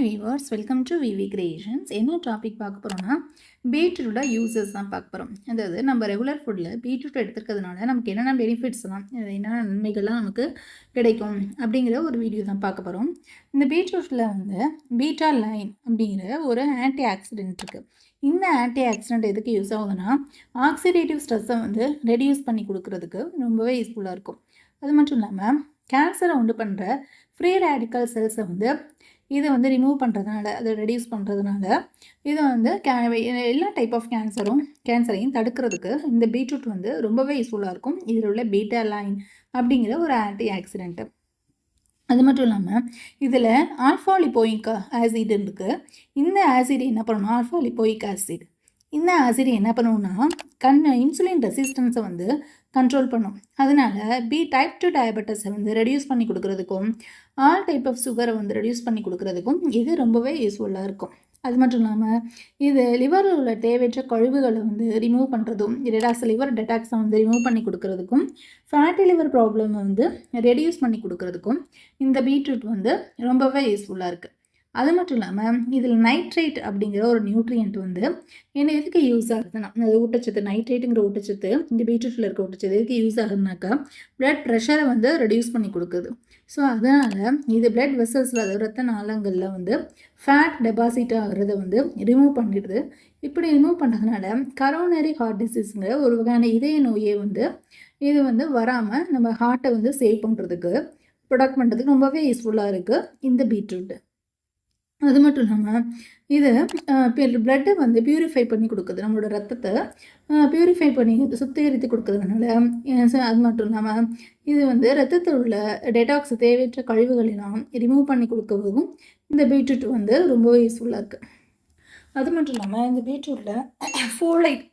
Hi viewers welcome to V V creations என்ன topic பார்க்க போகிறோம்னா பீட்ரூட்டோட யூசஸ் தான் பார்க்க போகிறோம் அதாவது நம்ம ரெகுலர் ஃபுட்டில் பீட்ரூட் எடுத்துக்கிறதுனால நமக்கு என்னென்ன பெனிஃபிட்ஸ்லாம் என்னென்ன நன்மைகள்லாம் நமக்கு கிடைக்கும் அப்படிங்கிற ஒரு வீடியோ தான் பார்க்க போகிறோம் இந்த பீட்ரூட்டில் வந்து பீட்டா லைன் அப்படிங்கிற ஒரு ஆன்டி ஆக்சிடென்ட் இருக்குது இந்த ஆன்டி ஆக்சிடென்ட் எதுக்கு யூஸ் ஆகுதுன்னா ஆக்சிடேட்டிவ் ஸ்ட்ரெஸ்ஸை வந்து ரெடியூஸ் பண்ணி கொடுக்கறதுக்கு ரொம்பவே யூஸ்ஃபுல்லாக இருக்கும். அது மட்டும் இல்லாமல் கேன்சரை உண்டு பண்ணுற ஃப்ரீ ரேடிக்கல் செல்ஸை வந்து இதை வந்து ரிமூவ் பண்ணுறதுனால அதை ரெடியூஸ் பண்ணுறதுனால இது வந்து கே எல்லா டைப் ஆஃப் கேன்சரும் கேன்சரையும் தடுக்கிறதுக்கு இந்த பீட்ரூட் வந்து ரொம்பவே யூஸ்ஃபுல்லாக இருக்கும். இதில் உள்ள பீட்டா லைன் அப்படிங்கிற ஒரு ஆன்டி ஆக்சிடென்ட்டு அது மட்டும் இல்லாமல் இதில் ஆல்ஃபாலிபோயிக் ஆசிட் இருக்குது இந்த ஆசிட் என்ன பண்ணணும் ஆல்ஃபாலிபோயிக் ஆசிட் இந்த ஆசிட் என்ன பண்ணுவோம்னா கண் இன்சுலின் ரெசிஸ்டன்ஸை வந்து கண்ட்ரோல் பண்ணும். அதனால் பி டைப் டூ டயபெட்டஸை வந்து ரெடியூஸ் பண்ணி கொடுக்குறதுக்கும் ஆல் டைப் ஆஃப் சுகரை வந்து ரெடியூஸ் பண்ணி கொடுக்குறதுக்கும் இது ரொம்பவே யூஸ்ஃபுல்லாக இருக்கும். அது மட்டும் இல்லாமல் இது லிவரில் உள்ள தேவையற்ற கழிவுகளை வந்து ரிமூவ் பண்ணுறதும் ரெடாக்ஸ் லிவர் டெட்டாக்ஸை வந்து ரிமூவ் பண்ணி கொடுக்குறதுக்கும் ஃபேட்டி லிவர் ப்ராப்ளமை வந்து ரெடியூஸ் பண்ணி கொடுக்குறதுக்கும் இந்த பீட்ரூட் வந்து ரொம்பவே யூஸ்ஃபுல்லாக இருக்குது அது மட்டும் இல்லாமல் இதில் நைட்ரேட் அப்படிங்கிற ஒரு நியூட்ரியன்ட் வந்து என்ன எதுக்கு யூஸ் ஆகுதுன்னா அது ஊட்டச்சத்து நைட்ரேட்டுங்கிற ஊட்டச்சத்து இந்த பீட்ரூட்டில் இருக்க ஊட்டச்சத்து எதுக்கு யூஸ் ஆகுதுனாக்கா பிளட் ப்ரெஷரை வந்து ரெடியூஸ் பண்ணி கொடுக்குது. ஸோ அதனால் இது பிளட் வெசல்ஸில் அதாவது ரத்த நாளங்களில் வந்து ஃபேட் டெபாசிட் ஆகிறத வந்து ரிமூவ் பண்ணிடுது. இப்படி ரிமூவ் பண்ணதுனால கரோனரி ஹார்ட் டிசீஸுங்கிற ஒரு வகையான இதய நோயை வந்து இது வந்து வராமல் நம்ம ஹார்ட்டை வந்து சேவ் பண்ணுறதுக்கு ப்ரொடக்ட் பண்ணுறதுக்கு ரொம்பவே யூஸ்ஃபுல்லாக இருக்குது இந்த பீட்ரூட்டு அது மட்டும் இல்லாமல் இது பிளட்டை வந்து பியூரிஃபை பண்ணி கொடுக்குது. நம்மளோட ரத்தத்தை பியூரிஃபை பண்ணி சுத்திகரித்து கொடுக்குறதுனால அது மட்டும் இல்லாமல் இது வந்து ரத்தத்தில் உள்ள டெட்டாக்ஸ் தேவையற்ற கழிவுகளெல்லாம் ரிமூவ் பண்ணி கொடுக்கவும் இந்த பீட்ரூட் வந்து ரொம்பவே யூஸ்ஃபுல்லாக இருக்குது அது மட்டும் இல்லாமல் இந்த பீட்ரூட்டில் folate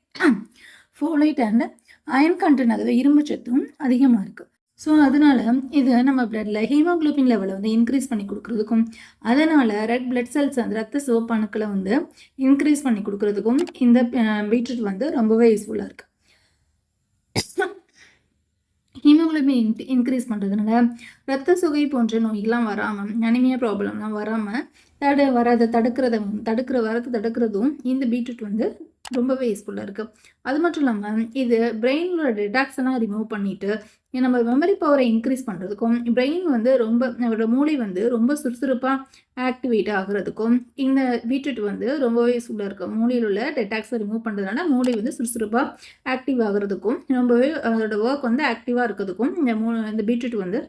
folate and iron content அதாவது இரும்பு சத்தும் அதிகமாக இருக்குது ஸோ அதனால் இது நம்ம பிளட்டில் ஹீமோக்ளோபின் லெவலை வந்து இன்க்ரீஸ் பண்ணி கொடுக்குறதுக்கும் அதனால் ரெட் பிளட் செல்ஸ் அந்த ரத்த சிவப்பணுக்களை வந்து இன்க்ரீஸ் பண்ணி கொடுக்குறதுக்கும் இந்த பீட்ரூட் வந்து ரொம்பவே யூஸ்ஃபுல்லாக இருக்குது ஹீமோக்ளோபின் இன் இன்க்ரீஸ் பண்ணுறதுனால ரத்த சுகை போன்ற நோய்கள்லாம் வராமல் அனிமியா ப்ராப்ளம்லாம் வராமல் தடு வராத தடுக்கிறத தடுக்கிற வரத்தை தடுக்கிறதும் இந்த பீட்ரூட் வந்து ரொம்பவே யூஸ்ஃபுல்லாக இருக்குது அது மட்டும் இல்லாமல் இது பிரெயினோட டெடாக்ஸெல்லாம் ரிமூவ் பண்ணிவிட்டு நம்ம மெமரி பவரை இன்க்ரீஸ் பண்ணுறதுக்கும் பிரெயின் வந்து ரொம்ப நம்மளோட மூளை வந்து ரொம்ப சுறுசுறுப்பாக ஆக்டிவேட் ஆகுறதுக்கும் இந்த பீட்ரூட் வந்து ரொம்பவே யூஸ்ஃபுல்லாக இருக்கும் மூளையில் உள்ள டெட்டாக்ஸை ரிமூவ் பண்ணுறதுனால மூளை வந்து சுறுசுறுப்பாக ஆக்டிவ் ஆகிறதுக்கும் ரொம்பவே அதோட ஒர்க் வந்து ஆக்டிவாக இருக்கிறதுக்கும் இந்த மூ இந்த பீட்ரூட் வந்து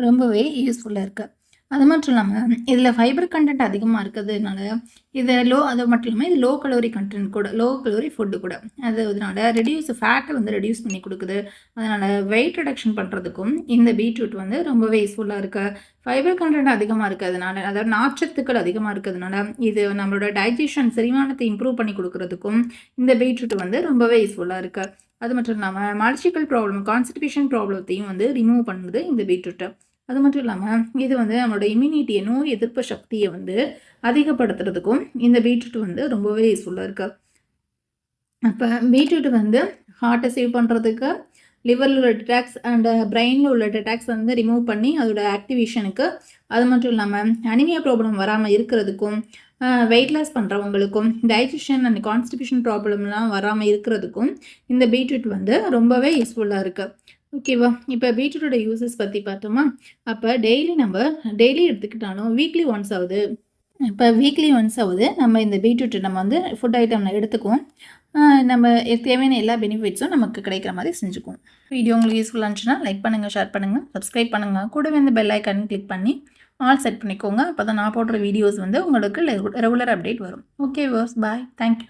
ரொம்பவே யூஸ்ஃபுல்லாக இருக்குது அது மட்டும் இல்லாமல் இதில் ஃபைபர் கண்டென்ட் அதிகமாக இருக்கிறதுனால இது லோ அது மட்டும் இல்லாமல் இது லோ கலோரி கண்டென்ட் கூட லோ கலோரி ஃபுட்டு கூட. அது அதனால ரெடியூஸ் ஃபேட்டை வந்து ரெடியூஸ் பண்ணி கொடுக்குது. அதனால் வெயிட் ரிடக்ஷன் பண்ணுறதுக்கும் இந்த பீட்ரூட் வந்து ரொம்பவே யூஸ்ஃபுல்லாக இருக்குது ஃபைபர் கண்டென்ட் அதிகமாக இருக்கிறதுனால அதாவது நாச்சத்துக்கள் அதிகமாக இருக்கிறதுனால இது நம்மளோட டைஜஷன் செரிமானத்தை இம்ப்ரூவ் பண்ணி கொடுக்குறதுக்கும் இந்த பீட்ரூட் வந்து ரொம்பவே யூஸ்ஃபுல்லாக இருக்குது அது மட்டும் இல்லாமல் மல்டிக்கல் ப்ராப்ளம் கான்ஸ்டிபேஷன் ப்ராப்ளத்தையும் வந்து ரிமூவ் பண்ணுது இந்த பீட்ரூட்டை அது மட்டும் இல்லாமல் இது வந்து நம்மளோட இம்யூனிட்டியை நோய் எதிர்ப்பு சக்தியை வந்து அதிகப்படுத்துறதுக்கும் இந்த பீட்ரூட் வந்து ரொம்பவே யூஸ்ஃபுல்லாக இருக்குது அப்போ பீட்ரூட் வந்து ஹார்ட்டை சேவ் பண்ணுறதுக்கு லிவரில் உள்ள டிடாக்ஸ் அண்ட் பிரெயினில் உள்ள டிடாக்ஸ் வந்து ரிமூவ் பண்ணி அதோட ஆக்டிவேஷனுக்கு அது மட்டும் இல்லாமல் அனிமியா ப்ராப்ளம் வராமல் இருக்கிறதுக்கும் வெயிட் லாஸ் பண்ணுறவங்களுக்கும் டைஜஷன் அண்ட் கான்ஸ்டிபியூஷன் ப்ராப்ளம்லாம் வராமல் இருக்கிறதுக்கும் இந்த பீட்ரூட் வந்து ரொம்பவே யூஸ்ஃபுல்லாக இருக்குது ஓகேவா இப்போ பீட்ரூட்டோட யூசஸ் பற்றி பார்த்தோமா? அப்போ டெய்லி நம்ம டெய்லி எடுத்துக்கிட்டாலும் வீக்லி ஒன்ஸ் ஆகுது. இப்போ வீக்லி ஒன்ஸ் ஆகுது. நம்ம இந்த பீட்ரூட்டை நம்ம வந்து ஃபுட் ஐட்டம் எடுத்துக்குவோம். நம்ம தேவையான எல்லா பெனிஃபிட்ஸும் நமக்கு கிடைக்கிற மாதிரி செஞ்சுக்குவோம். வீடியோ உங்களுக்கு யூஸ்ஃபுல்லாக இருந்துச்சுன்னா லைக் பண்ணுங்கள் ஷேர் பண்ணுங்கள் சப்ஸ்கிரைப் பண்ணுங்கள் கூடவே இந்த பெல் ஐக்கான் கிளிக் பண்ணி ஆல் செட் பண்ணிக்கோங்க. அப்போ தான் நான் போடுற வீடியோஸ் வந்து உங்களுக்கு ரெகுலர் அப்டேட் வரும். Okay viewers bye thank you